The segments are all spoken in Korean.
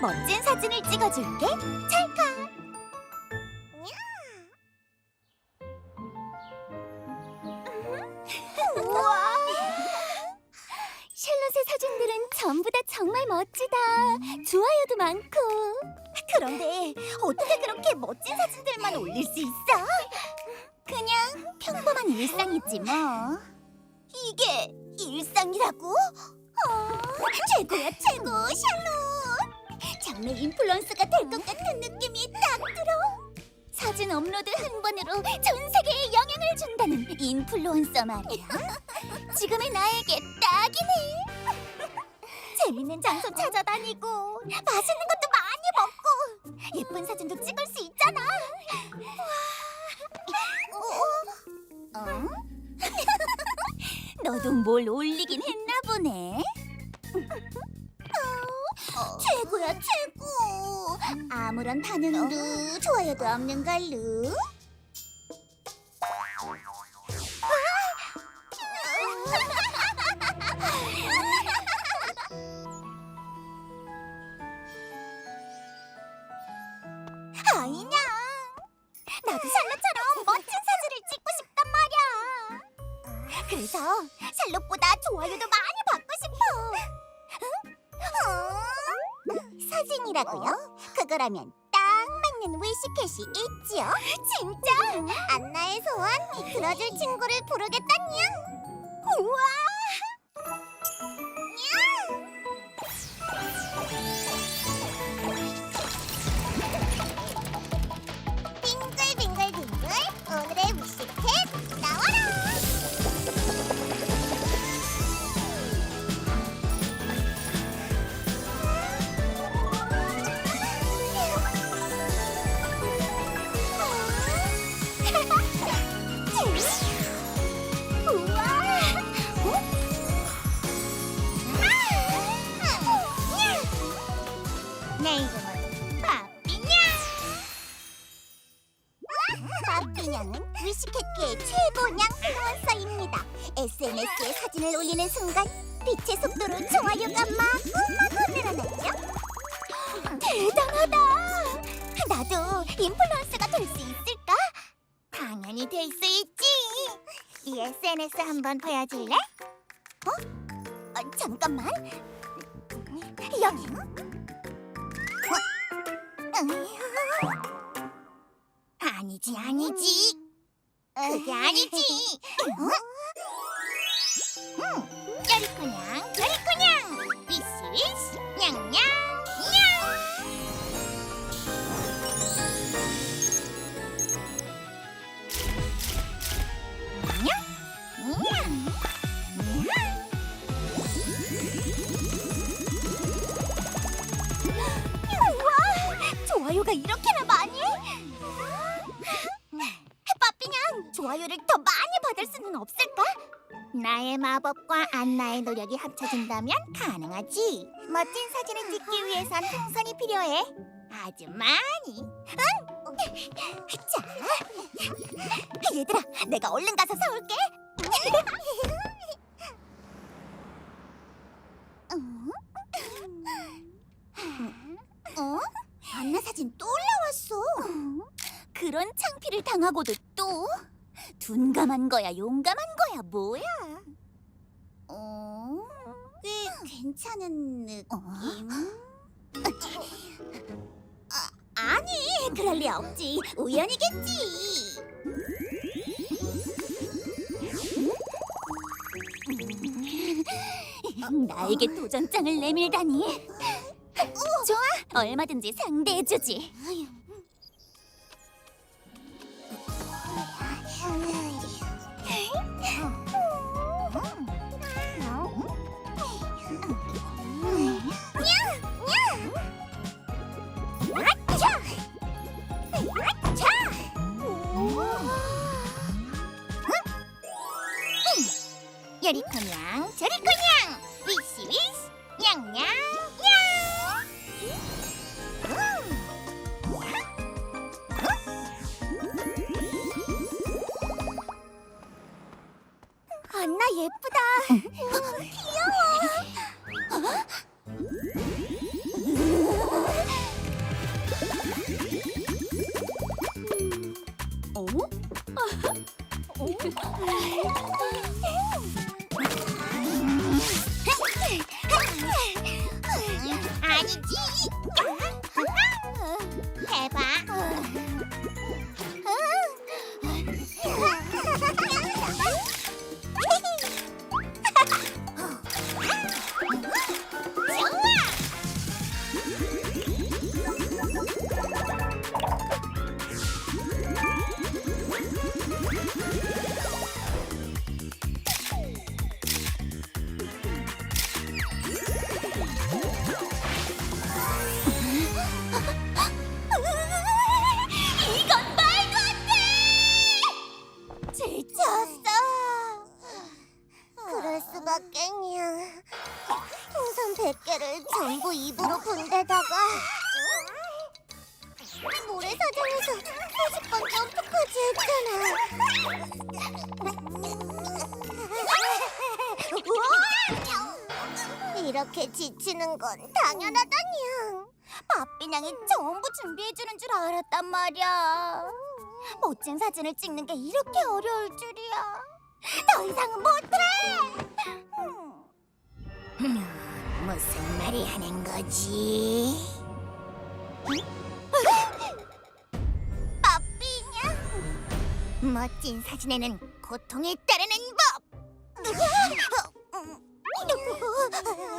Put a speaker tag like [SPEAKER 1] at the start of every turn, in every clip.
[SPEAKER 1] 멋진 사진을 찍어줄게. 찰칵. 우와. 샬롯의 사진들은 전부 다 정말 멋지다. 좋아요도 많고. 그런데 어떻게 그렇게 멋진 사진들만 올릴 수 있어? 그냥 평범한 일상이지 뭐. 이게 일상이라고? 어, 최고야 최고 샬롯. 장래 인플루언서가 될 것 같은 느낌이 딱 들어. 사진 업로드 한 번으로 전 세계에 영향을 준다는 인플루언서 말이야. 지금의 나에게 딱이네. 재밌는 장소 찾아다니고 맛있는 것도 많이 먹고 예쁜 사진도 찍을 수 있잖아. 와. 어? 너도 뭘 올리긴 했나 보네. 어, 최고야 최고. 아무런 반응도 좋아요도 없는 걸로. 아니냐. 나도 샬롯처럼 멋진 사진을 찍고 싶단 말이야. 그래서 샬롯보다 좋아요도 많이 사진이라고요? 그거라면 딱 맞는 위시캣이 있지요. 진짜? 안나의 소원 들어줄 친구를 부르겠다냥. 우와! 될 수 있지. 네 SNS 한번 보여줄래? 어? 어, 잠깐만. 여기. 어? 아니지, 아니지. 그게 아니지. 어? 응, 짜리꾸냥, 짜리꾸냥. 위시위시, 냥냥, 냥. 냥, 좋아요가 이렇게나 많이? 빠삐냥 좋아요를 더 많이 받을 수는 없을까? 나의 마법과 안나의 노력이 합쳐진다면 가능하지. 멋진 사진을 찍기 위해선 풍선이 필요해. 아주 많이. 응. 자, 얘들아, 내가 얼른 가서 사올게. 어? 안나 사진 또 올라왔어. 그런 창피를 당하고도 또 둔감한 거야, 용감한 거야, 뭐야? 어? 꽤 괜찮은 느낌. 아, 아니, 그럴 리 없지. 우연이겠지. 나에게 도전장을 내밀다니. 좋아, 얼마든지 상대해주지. 여리 이렇게 지치는 건 당연하다냥. 맛비냥이 전부 준비해주는 줄 알았단 말이야. 멋진 사진을 찍는 게 이렇게 어려울 줄이야. 더 이상은 못해. 무슨 말이 하는 거지? 빠삐냐? 멋진 사진에는 고통이 따르는 법.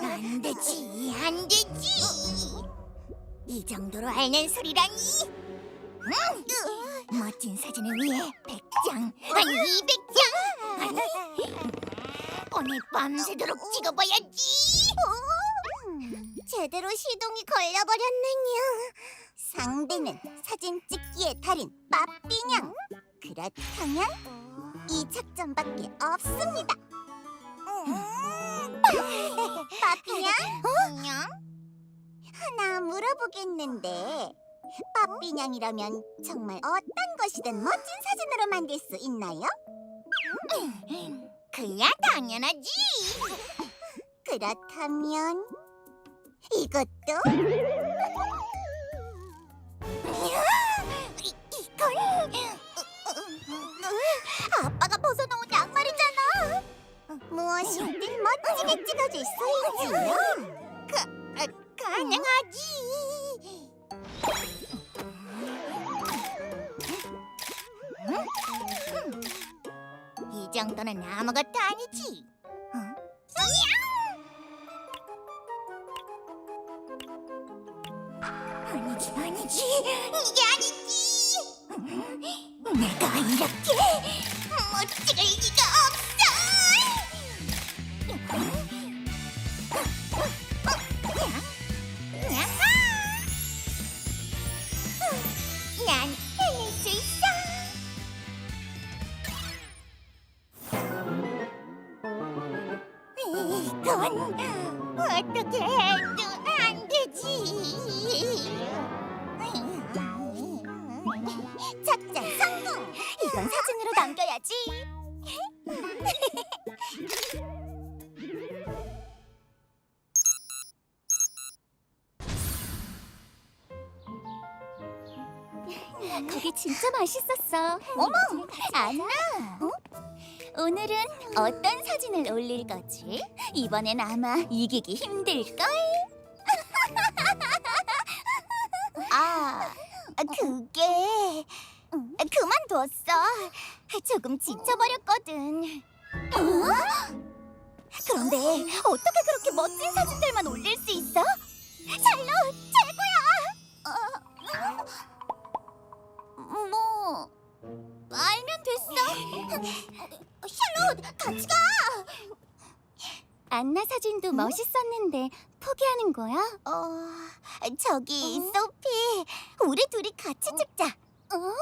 [SPEAKER 1] 안 되지, 안 되지. 이 정도로 앓는 소리라니. 응? 멋진 사진을 위해 100장, 아니 200장, 아니 오늘 밤새도록 찍어봐야지. 제대로 시동이 걸려버렸네요. 상대는 사진 찍기의 달인 빠삐냥. 그렇다면 이 작전밖에 없습니다. 빠삐냥? 하나 물어보겠는데 빠삐냥이라면 정말 어떤 것이든 멋진 사진으로 만들 수 있나요? 그야 당연하지. 그렇다면 이것도? 이, 이건 아빠가 벗어놓은 양말이잖아. 무엇이든 멋지게 찍어줄 수 있지요. 가, 아, 가능하지. 이 정도는 아무것도 아니지. 아니지, 아니지. 이게 아니지. 내가 이렇게 이건 어떻게 해도 안 되지. 작전 성공. 이건 사진으로 남겨야지. 거기 진짜 맛있었어. 어머, 안나. 오늘은 어떤 사진을 올릴 거지? 이번엔 아마 이기기 힘들걸? 아, 그게 그만뒀어. 조금 지쳐버렸거든. 그런데 어떻게 그렇게 멋진 사진들만 올릴 수 있어? 샬롯 최고야. 뭐 알면 됐어. 샬롯 같이 가. 안나 사진도 멋있었는데 포기하는 거야? 어, 저기 소피, 우리 둘이 같이 찍자. 어?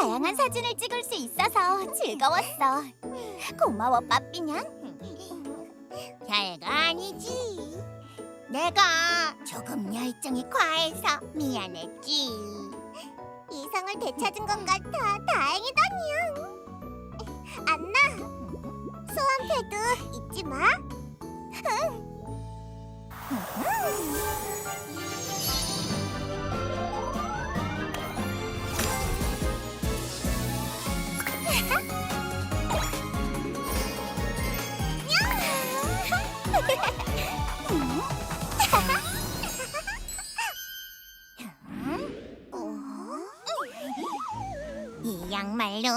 [SPEAKER 1] 다양한 사진을 찍을 수 있어서 즐거웠어. 고마워, 빠삐냥. 별거 아니지. 내가 조금 열정이 과해서 미안했지. 이성을 되찾은 것 같아 다행이다냥. 안나, 소원 패드 잊지 마. 어? 그야말로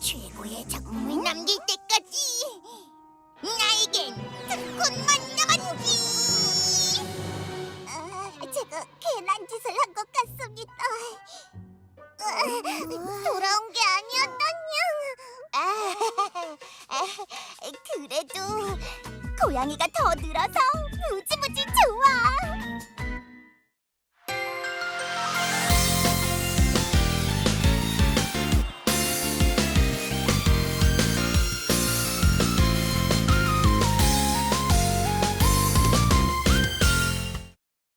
[SPEAKER 1] 최고의 작품을 남길 때까지 나에겐 특권만 남았지. 아, 제가 괜한 짓을 한 것 같습니다. 돌아온 게 아니었다냥. 그래도 고양이가 더 늘어서 무지무지 좋아.